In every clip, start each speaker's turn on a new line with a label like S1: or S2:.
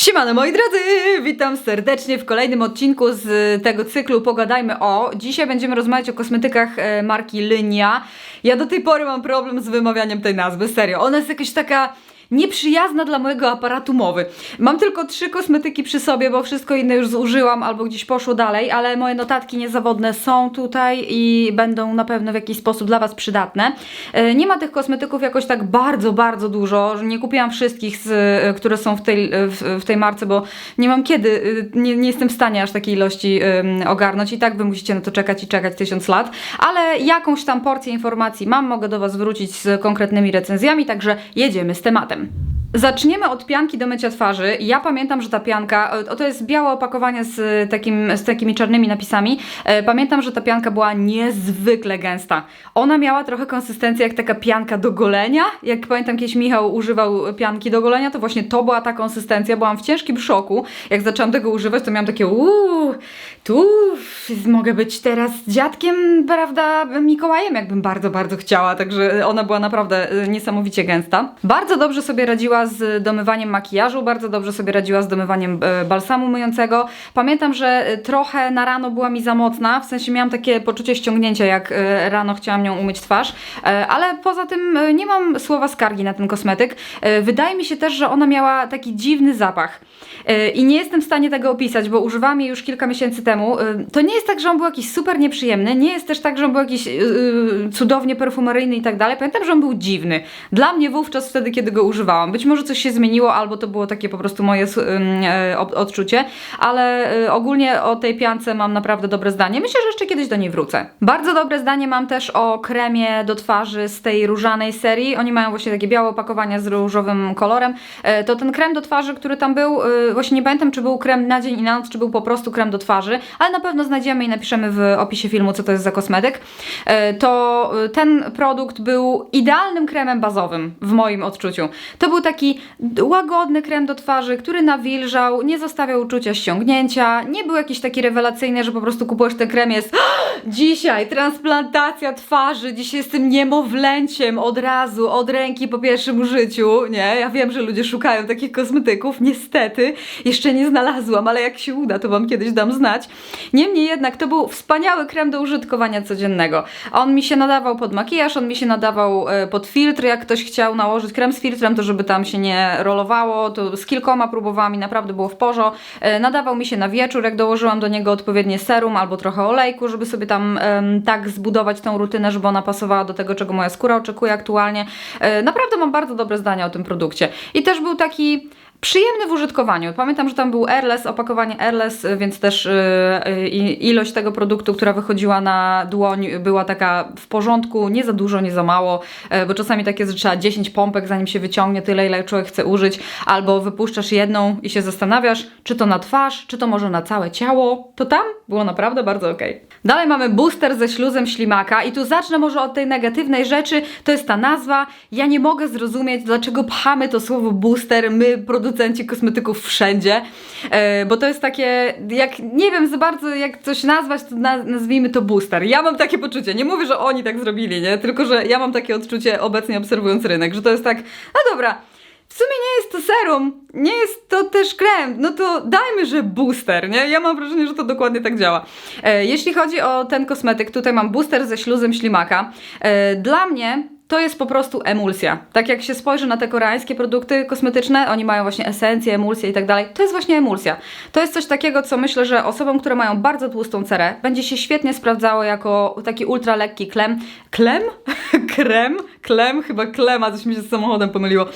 S1: Siemano moi drodzy, witam serdecznie w kolejnym odcinku z tego cyklu Pogadajmy o. Dzisiaj będziemy rozmawiać o kosmetykach e, marki Lynia. Ja do tej pory mam problem z wymawianiem tej nazwy, serio. Ona jest jakaś taka nieprzyjazna dla mojego aparatu mowy. Mam tylko trzy kosmetyki przy sobie, bo wszystko inne już zużyłam albo gdzieś poszło dalej, ale moje notatki niezawodne są tutaj i będą na pewno w jakiś sposób dla Was przydatne. E, Nie ma tych kosmetyków jakoś tak bardzo, bardzo dużo. Nie kupiłam wszystkich, e, które są w tej, w, w tej marce, bo nie mam kiedy, e, nie, nie jestem w stanie aż takiej ilości ogarnąć i tak Wy musicie na to czekać i czekać tysiąc lat, ale jakąś tam porcję informacji mam, mogę do Was wrócić z konkretnymi recenzjami, także jedziemy z tematem. them. Zaczniemy od pianki do mycia twarzy. Ja pamiętam, że ta pianka, o to jest białe opakowanie z, takim, z takimi czarnymi napisami. E, Pamiętam, że ta pianka była niezwykle gęsta. Ona miała trochę konsystencję jak taka pianka do golenia. Jak pamiętam, kiedyś Michał używał pianki do golenia, to właśnie to była ta konsystencja. Byłam w ciężkim szoku. Jak zaczęłam tego używać, to miałam takie uuu, tu mogę być teraz dziadkiem, prawda, Mikołajem, jakbym bardzo, bardzo chciała. Także ona była naprawdę e, niesamowicie gęsta. Bardzo dobrze sobie radziła z domywaniem makijażu, bardzo dobrze sobie radziła z domywaniem e, balsamu myjącego. Pamiętam, że e, trochę na rano była mi za mocna, w sensie miałam takie poczucie ściągnięcia, jak e, rano chciałam nią umyć twarz, ale poza tym nie mam słowa skargi na ten kosmetyk. Wydaje mi się też, że ona miała taki dziwny zapach. I nie jestem w stanie tego opisać, bo używałam jej już kilka miesięcy temu. To nie jest tak, że on był jakiś super nieprzyjemny, nie jest też tak, że on był jakiś cudownie perfumeryjny i tak dalej. Pamiętam, że on był dziwny. Dla mnie wówczas wtedy, kiedy go używałam. Być może coś się zmieniło, albo to było takie po prostu moje e, od- odczucie, ale e, ogólnie o tej piance mam naprawdę dobre zdanie. Myślę, że jeszcze kiedyś do niej wrócę. Bardzo dobre zdanie mam też o kremie do twarzy z tej różanej serii. Oni mają właśnie takie białe opakowania z różowym kolorem. E, To ten krem do twarzy, który tam był, e, właśnie nie pamiętam, czy był krem na dzień i na noc, czy był po prostu krem do twarzy, ale na pewno znajdziemy i napiszemy w opisie filmu, co to jest za kosmetyk. E, To e, ten produkt był idealnym kremem bazowym w moim odczuciu. To był taki łagodny krem do twarzy, który nawilżał, nie zostawiał uczucia ściągnięcia, nie był jakiś taki rewelacyjny, że po prostu kupujesz ten krem jest dzisiaj transplantacja twarzy, dzisiaj jestem niemowlęciem od razu, od ręki po pierwszym użyciu, nie? Ja wiem, że ludzie szukają takich kosmetyków, niestety jeszcze nie znalazłam, ale jak się uda, to Wam kiedyś dam znać. Niemniej jednak to był wspaniały krem do użytkowania codziennego. On mi się nadawał pod makijaż, on mi się nadawał e, pod filtr, jak ktoś chciał nałożyć krem z filtrem, to żeby tam się nie rolowało, to z kilkoma próbowałam i naprawdę było w porzo. E, Nadawał mi się na wieczór, jak dołożyłam do niego odpowiednie serum albo trochę olejku, żeby sobie tam tak zbudować tą rutynę, żeby ona pasowała do tego, czego moja skóra oczekuje aktualnie. E, Naprawdę mam bardzo dobre zdania o tym produkcie. I też był taki przyjemny w użytkowaniu. Pamiętam, że tam był airless, opakowanie airless, więc też y, y, ilość tego produktu, która wychodziła na dłoń była taka w porządku, nie za dużo, nie za mało, y, bo czasami tak jest, że trzeba 10 pompek zanim się wyciągnie tyle, ile człowiek chce użyć, albo wypuszczasz jedną i się zastanawiasz, czy to na twarz, czy to może na całe ciało. To tam było naprawdę bardzo okej. Dalej mamy booster ze śluzem ślimaka i tu zacznę może od tej negatywnej rzeczy, to jest ta nazwa. Ja nie mogę zrozumieć, dlaczego pchamy to słowo booster, my producenci kosmetyków wszędzie, e, bo to jest takie, jak nie wiem za bardzo jak coś nazwać, to na, nazwijmy to booster. Ja mam takie poczucie, nie mówię, że oni tak zrobili, nie? Tylko, że ja mam takie odczucie obecnie obserwując rynek, że to jest tak, no dobra, w sumie nie jest to serum, nie jest to też krem, no to dajmy, że booster, nie? Ja mam wrażenie, że to dokładnie tak działa. E, jeśli chodzi o ten kosmetyk, tutaj mam booster ze śluzem ślimaka. E, dla mnie to jest po prostu emulsja. Tak jak się spojrzy na te koreańskie produkty kosmetyczne, oni mają właśnie esencję, emulsję i tak dalej. To jest właśnie emulsja. To jest coś takiego, co myślę, że osobom, które mają bardzo tłustą cerę, będzie się świetnie sprawdzało jako taki ultra lekki klem. Klem? Krem? Klem? Chyba klema, coś mi się z samochodem pomyliło.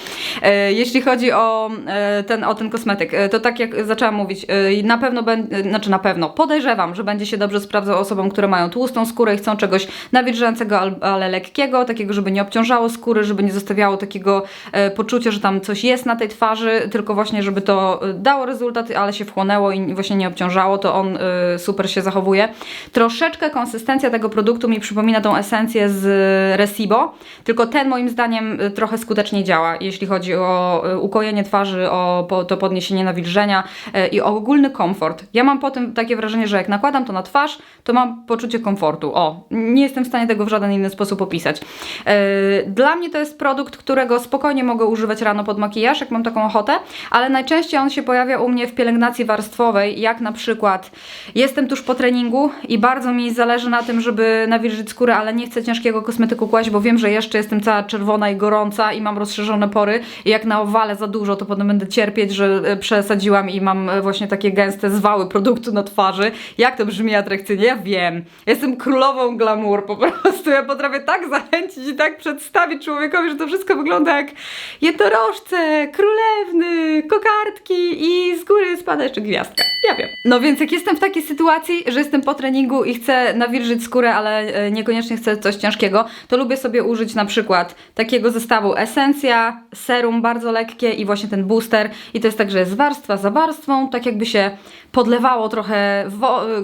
S1: E, jeśli chodzi o, e, ten, o ten kosmetyk, e, to tak jak zaczęłam mówić, e, na pewno będę, znaczy na pewno, podejrzewam, że będzie się dobrze sprawdzał osobom, które mają tłustą skórę i chcą czegoś nawilżającego, al- ale lekkiego, takiego, żeby nie obciążało skóry, żeby nie zostawiało takiego e, poczucia, że tam coś jest na tej twarzy, tylko właśnie, żeby to e, dało rezultat, ale się wchłonęło i właśnie nie obciążało, to on e, super się zachowuje. Troszeczkę konsystencja tego produktu mi przypomina tą esencję z Resibo, tylko tylko ten moim zdaniem y, trochę skuteczniej działa, jeśli chodzi o y, ukojenie twarzy, o to podniesienie nawilżenia y, i o ogólny komfort. Ja mam potem takie wrażenie, że jak nakładam to na twarz, to mam poczucie komfortu. O, nie jestem w stanie tego w żaden inny sposób opisać. Dla mnie to jest produkt, którego spokojnie mogę używać rano pod makijaż, jak mam taką ochotę, ale najczęściej on się pojawia u mnie w pielęgnacji warstwowej, jak na przykład jestem tuż po treningu i bardzo mi zależy na tym, żeby nawilżyć skórę, ale nie chcę ciężkiego kosmetyku kłaść, bo wiem, że jeszcze jestem cała czerwona i gorąca i mam rozszerzone pory i jak na owale za dużo, to potem będę cierpieć, że e, przesadziłam i mam e, właśnie takie gęste zwały produktu na twarzy. Jak to brzmi atrakcyjnie? Ja wiem. Jestem królową glamour po prostu. Ja potrafię tak zachęcić i tak przedstawić człowiekowi, że to wszystko wygląda jak jednorożce, królewny, kokardki i z góry spada jeszcze gwiazdka. Ja wiem. No więc jak jestem w takiej sytuacji, że jestem po treningu i chcę nawilżyć skórę, ale e, niekoniecznie chcę coś ciężkiego, to lubię sobie użyć na przykład takiego zestawu esencja, serum bardzo lekkie i właśnie ten booster. I to jest tak, że jest warstwa za warstwą, tak jakby się podlewało trochę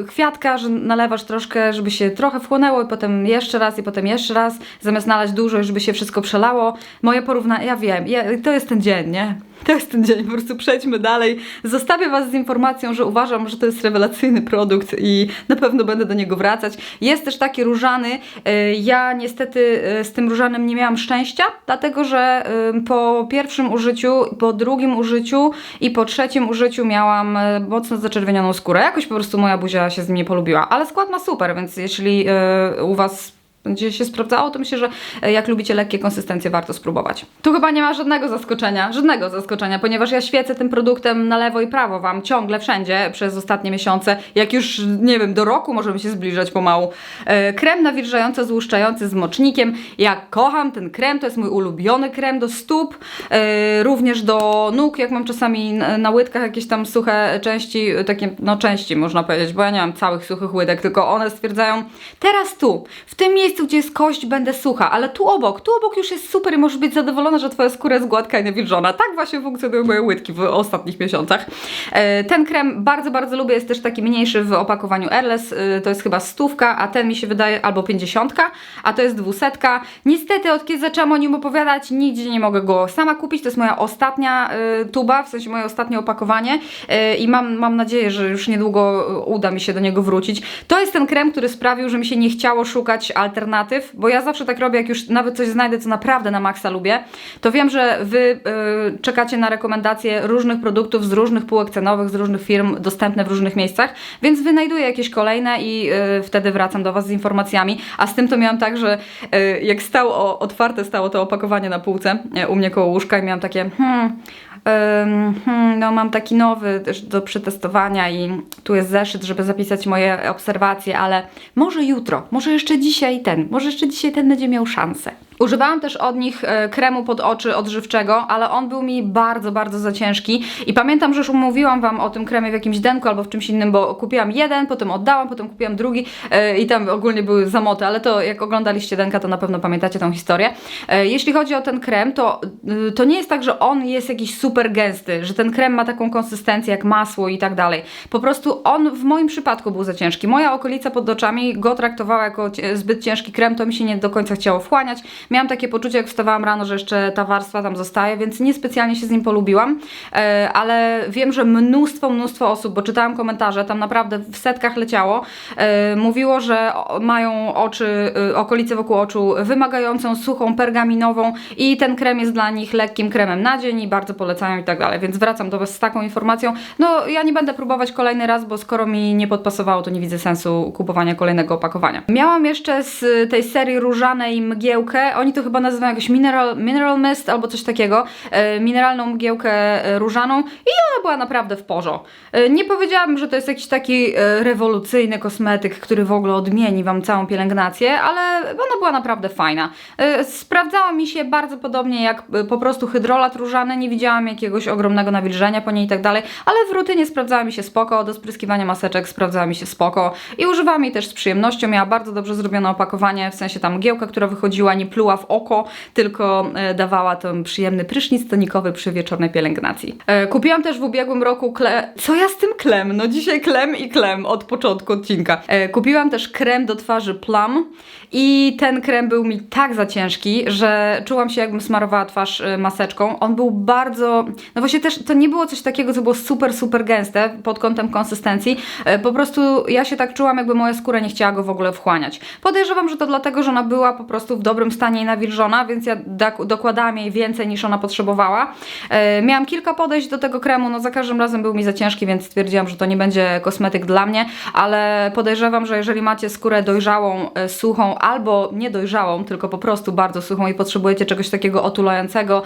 S1: kwiatka, że nalewasz troszkę, żeby się trochę wchłonęło i potem jeszcze raz i potem jeszcze raz, zamiast nalać dużo, żeby się wszystko przelało. Moje porównanie, ja wiem, ja, to jest ten dzień, nie? To jest ten dzień, po prostu przejdźmy dalej. Zostawię Was z informacją, że uważam, że to jest rewelacyjny produkt i na pewno będę do niego wracać. Jest też taki różany. y, Ja niestety y, z tym różanym nie miałam szczęścia, dlatego że po pierwszym użyciu, po drugim użyciu i po trzecim użyciu miałam y, mocno zaczerwienioną skórę. Jakoś po prostu moja buzia się z nim nie polubiła, ale skład ma super, więc jeśli u Was będzie się sprawdzało, to myślę, że e, jak lubicie lekkie konsystencje, warto spróbować. Tu chyba nie ma żadnego zaskoczenia, żadnego zaskoczenia, ponieważ ja świecę tym produktem na lewo i prawo Wam ciągle, wszędzie przez ostatnie miesiące. Jak już, nie wiem, do roku możemy się zbliżać pomału. E, krem nawilżający, złuszczający z mocznikiem. Ja kocham ten krem, to jest mój ulubiony krem do stóp, e, również do nóg, jak mam czasami na, łydkach jakieś tam suche części, takie, no części można powiedzieć, bo ja nie mam całych suchych łydek, tylko one stwierdzają, teraz tu, w tym miejscu, gdzie jest kość, będę sucha, ale tu obok, tu obok już jest super i możesz być zadowolona, że twoja skóra jest gładka i nawilżona. Tak właśnie funkcjonują moje łydki w ostatnich miesiącach. E, Ten krem bardzo, bardzo lubię, jest też taki mniejszy w opakowaniu Airless, e, to jest chyba stówka, a ten mi się wydaje albo pięćdziesiątka, a to jest dwusetka. Niestety, od kiedy zaczęłam o nim opowiadać, nigdzie nie mogę go sama kupić, to jest moja ostatnia e, tuba, w sensie moje ostatnie opakowanie i mam, mam nadzieję, że już niedługo uda mi się do niego wrócić. To jest ten krem, który sprawił, że mi się nie chciało szukać alternatyw, bo ja zawsze tak robię, jak już nawet coś znajdę, co naprawdę na maksa lubię, to wiem, że Wy y, czekacie na rekomendacje różnych produktów z różnych półek cenowych, z różnych firm, dostępne w różnych miejscach, więc wynajduję jakieś kolejne i y, wtedy wracam do Was z informacjami, a z tym to miałam tak, że y, jak stało, otwarte stało to opakowanie na półce u mnie koło łóżka i miałam takie hmm, no mam taki nowy do przetestowania i tu jest zeszyt, żeby zapisać moje obserwacje, ale może jutro, może jeszcze dzisiaj ten, może jeszcze dzisiaj ten będzie miał szansę. Używałam też od nich e, kremu pod oczy odżywczego, ale on był mi bardzo, bardzo za ciężki i pamiętam, że już umówiłam Wam o tym kremie w jakimś denku albo w czymś innym, bo kupiłam jeden, potem oddałam, potem kupiłam drugi e, i tam ogólnie były zamoty, ale to jak oglądaliście denka, to na pewno pamiętacie tą historię. E, jeśli chodzi o ten krem, to, to nie jest tak, że on jest jakiś super gęsty, że ten krem ma taką konsystencję jak masło i tak dalej. Po prostu on w moim przypadku był za ciężki. Moja okolica pod oczami go traktowała jako zbyt ciężki krem, to mi się nie do końca chciało wchłaniać. Miałam takie poczucie, jak wstawałam rano, że jeszcze ta warstwa tam zostaje, więc niespecjalnie się z nim polubiłam, e, ale wiem, że mnóstwo, mnóstwo osób, bo czytałam komentarze, tam naprawdę w setkach leciało, e, mówiło, że mają oczy, e, okolice wokół oczu wymagającą, suchą, pergaminową i ten krem jest dla nich lekkim kremem na dzień i bardzo polecają i tak dalej, więc wracam do Was z taką informacją. No, ja nie będę próbować kolejny raz, bo skoro mi nie podpasowało, to nie widzę sensu kupowania kolejnego opakowania. Miałam jeszcze z tej serii różanej mgiełkę, oni to chyba nazywają jakoś mineral, mineral mist albo coś takiego, e, mineralną mgiełkę e, różaną i ona była naprawdę w porządku. E, nie powiedziałabym, że to jest jakiś taki rewolucyjny kosmetyk, który w ogóle odmieni Wam całą pielęgnację, ale ona była naprawdę fajna. Sprawdzała mi się bardzo podobnie jak po prostu hydrolat różany, nie widziałam jakiegoś ogromnego nawilżenia po niej i tak dalej, ale w rutynie sprawdzała mi się spoko, do spryskiwania maseczek sprawdzała mi się spoko i używałam jej też z przyjemnością, miała bardzo dobrze zrobione opakowanie, w sensie tam mgiełka, która wychodziła, nie pluła w oko, tylko e, dawała ten przyjemny prysznic tonikowy przy wieczornej pielęgnacji. E, kupiłam też w ubiegłym roku kle... Co ja z tym klem? No dzisiaj klem i klem od początku odcinka. E, kupiłam też krem do twarzy Plum i ten krem był mi tak za ciężki, że czułam się jakbym smarowała twarz maseczką. On był bardzo... No właśnie też to nie było coś takiego, co było super, super gęste pod kątem konsystencji. E, Po prostu ja się tak czułam, jakby moja skóra nie chciała go w ogóle wchłaniać. Podejrzewam, że to dlatego, że ona była po prostu w dobrym stanie i nawilżona, więc ja dokładałam jej więcej niż ona potrzebowała. E, miałam kilka podejść do tego kremu, no za każdym razem był mi za ciężki, więc stwierdziłam, że to nie będzie kosmetyk dla mnie, ale podejrzewam, że jeżeli macie skórę dojrzałą, e, suchą albo niedojrzałą, tylko po prostu bardzo suchą i potrzebujecie czegoś takiego otulającego,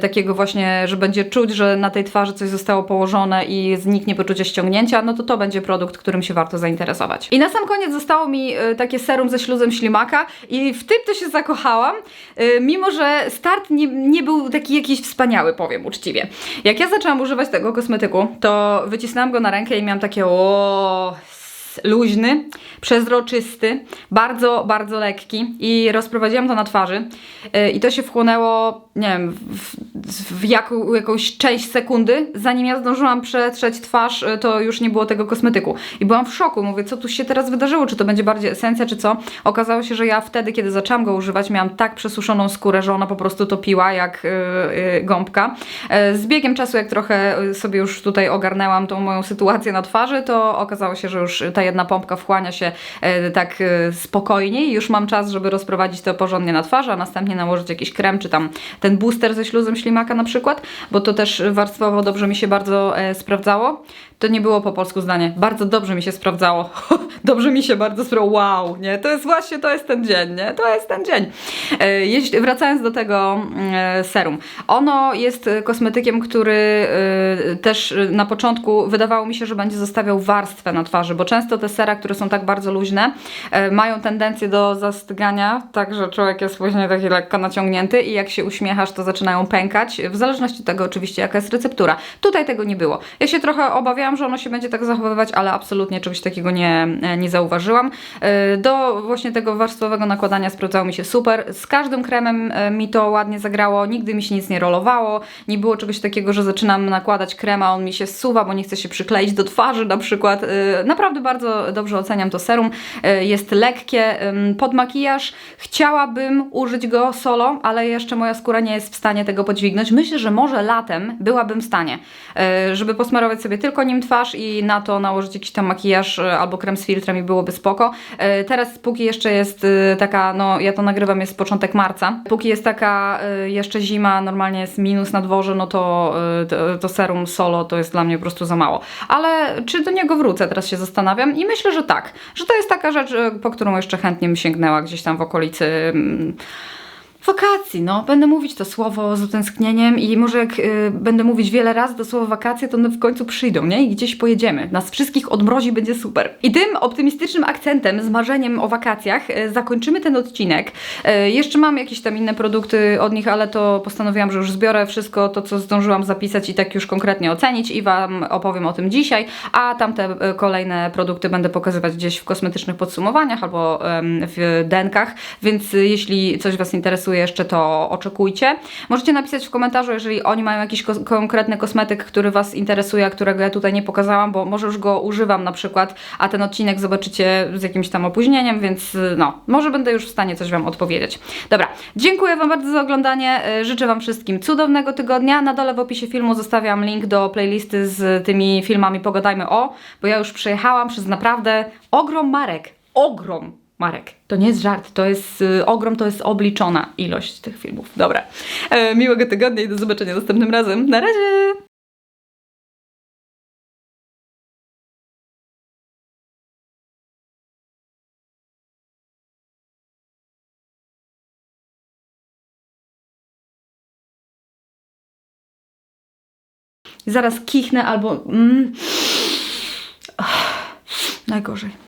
S1: takiego właśnie, że będzie czuć, że na tej twarzy coś zostało położone i zniknie poczucie ściągnięcia, no to to będzie produkt, którym się warto zainteresować. I na sam koniec zostało mi e, takie serum ze śluzem ślimaka i w tym to się zakochałam, e, mimo że start nie, nie był taki jakiś wspaniały, powiem uczciwie. Jak ja zaczęłam używać tego kosmetyku, to wycisnęłam go na rękę i miałam takie o luźny, przezroczysty, bardzo, bardzo lekki i rozprowadziłam to na twarzy yy, i to się wchłonęło, nie wiem, w, w jaką, jakąś część sekundy, zanim ja zdążyłam przetrzeć twarz, yy, to już nie było tego kosmetyku i byłam w szoku, mówię, co tu się teraz wydarzyło, czy to będzie bardziej esencja, czy co? Okazało się, że ja wtedy, kiedy zaczęłam go używać, miałam tak przesuszoną skórę, że ona po prostu topiła jak yy, gąbka. Z biegiem czasu, jak trochę sobie już tutaj ogarnęłam tą moją sytuację na twarzy, to okazało się, że już ta jedna pompka wchłania się e, tak e, spokojniej i już mam czas, żeby rozprowadzić to porządnie na twarzy, a następnie nałożyć jakiś krem, czy tam ten booster ze śluzem ślimaka na przykład, bo to też warstwowo dobrze mi się bardzo e, sprawdzało. To nie było po polsku zdanie. Bardzo dobrze mi się sprawdzało. dobrze mi się bardzo sprawdzało. Wow, nie? To jest właśnie, to jest ten dzień, nie? To jest ten dzień. E, jeśli, wracając do tego e, serum. Ono jest e, kosmetykiem, który też na początku wydawało mi się, że będzie zostawiał warstwę na twarzy, bo często te sera, które są tak bardzo luźne, mają tendencję do zastygania, tak że człowiek jest później taki lekko naciągnięty i jak się uśmiechasz, to zaczynają pękać, w zależności od tego oczywiście, jaka jest receptura. Tutaj tego nie było. Ja się trochę obawiałam, że ono się będzie tak zachowywać, ale absolutnie czegoś takiego nie, nie zauważyłam. E, Do właśnie tego warstwowego nakładania sprawdzało mi się super. Z każdym kremem e, mi to ładnie zagrało, nigdy mi się nic nie rolowało, nie było czegoś takiego, że zaczynam nakładać krem, a on mi się zsuwa, bo nie chce się przykleić do twarzy na przykład. E, Naprawdę bardzo dobrze oceniam to serum. Jest lekkie, pod makijaż. Chciałabym użyć go solo, ale jeszcze moja skóra nie jest w stanie tego podźwignąć. Myślę, że może latem byłabym w stanie, żeby posmarować sobie tylko nim twarz i na to nałożyć jakiś tam makijaż e, albo krem z filtrem i byłoby spoko. E, Teraz póki jeszcze jest e, taka, no ja to nagrywam, jest początek marca. Póki jest taka jeszcze zima, normalnie jest minus na dworze, no to, to, to serum solo to jest dla mnie po prostu za mało. Ale czy do niego wrócę, teraz się zastanawiam i myślę, że tak. Że to jest taka rzecz, po którą jeszcze chętnie bym sięgnęła gdzieś tam w okolicy. Wakacji, no. Będę mówić to słowo z utęsknieniem i może jak y, będę mówić wiele razy to słowo wakacje, to one w końcu przyjdą, nie? I gdzieś pojedziemy. Nas wszystkich odmrozi, będzie super. I tym optymistycznym akcentem, z marzeniem o wakacjach y, zakończymy ten odcinek. Y, jeszcze mam jakieś tam inne produkty od nich, ale to postanowiłam, że już zbiorę wszystko to, co zdążyłam zapisać i tak już konkretnie ocenić i Wam opowiem o tym dzisiaj, a tamte y, kolejne produkty będę pokazywać gdzieś w kosmetycznych podsumowaniach albo em, w denkach, więc y, jeśli coś Was interesuje jeszcze, to oczekujcie. Możecie napisać w komentarzu, jeżeli oni mają jakiś kos- konkretny kosmetyk, który Was interesuje, a którego ja tutaj nie pokazałam, bo może już go używam na przykład, a ten odcinek zobaczycie z jakimś tam opóźnieniem, więc no, może będę już w stanie coś Wam odpowiedzieć. Dobra, dziękuję Wam bardzo za oglądanie, y, życzę Wam wszystkim cudownego tygodnia. Na dole w opisie filmu zostawiam link do playlisty z tymi filmami Pogadajmy o, bo ja już przejechałam przez naprawdę ogrom marek, ogrom Marek, to nie jest żart, to jest y, ogrom, to jest obliczona ilość tych filmów. Dobra. E, miłego tygodnia i do zobaczenia następnym razem. Na razie! Zaraz kichnę albo. Mm, najgorzej.